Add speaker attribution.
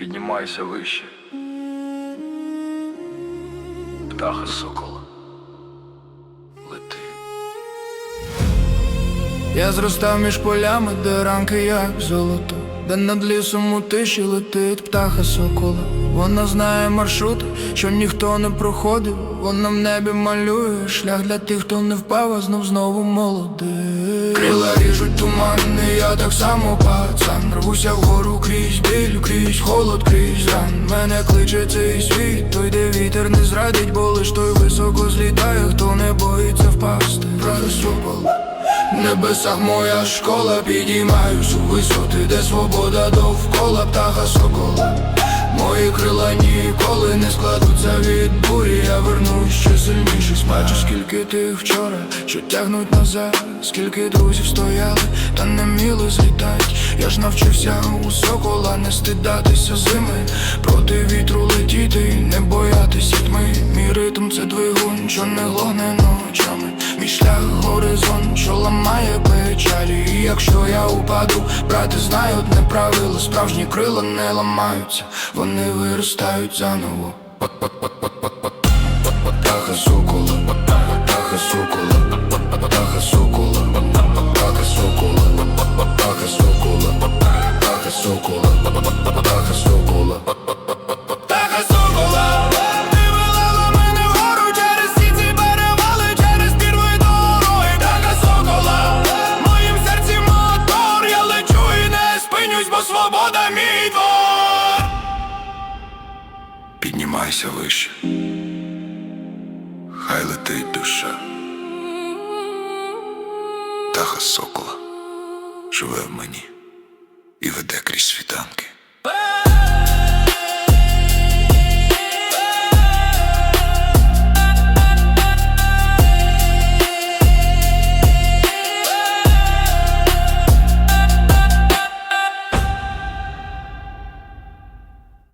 Speaker 1: Піднімайся вище. Птаха сокола. Лети.
Speaker 2: Я зростав між полями, де ранки як золото, де над лісом у тиші летить птаха сокола. Вона знає маршрути, що ніхто не проходив. Вона в небі малює шлях для тих, хто не впав, а знов знову молодий. Крила ріжуть тумани, я так само пацан Рвуся вгору крізь біль, крізь холод, крізь ран Мене кличе цей світ, той де вітер не зрадить, бо лиш той високо злітає, хто не боїться впасти. Просупал в небесах моя школа, підіймаюсь у висоти, де свобода довкола птаха сокола. Мої крила ніколи не складуться від бурі, я вернусь ще сильніший Бачу, скільки тих вчора, що тягнуть назад, скільки друзів стояли, та не міли злітать. Я ж навчився у сокола не стидатися зими, проти вітру летіти не боятися тьми. Мій ритм це двигун, що не глохне ночами. Мій шлях горизонт, що ламає печалі. Якщо я упаду, брати знають не правило, справжні крила не ламаються, вони виростають заново. Птаха сокола, птаха сокола, птаха сокола, птаха сокола, птаха сокола, птаха сокола.
Speaker 1: Піднімайся вище. Хай летить душа. Птаха сокола живе в мені і веде крізь світанки.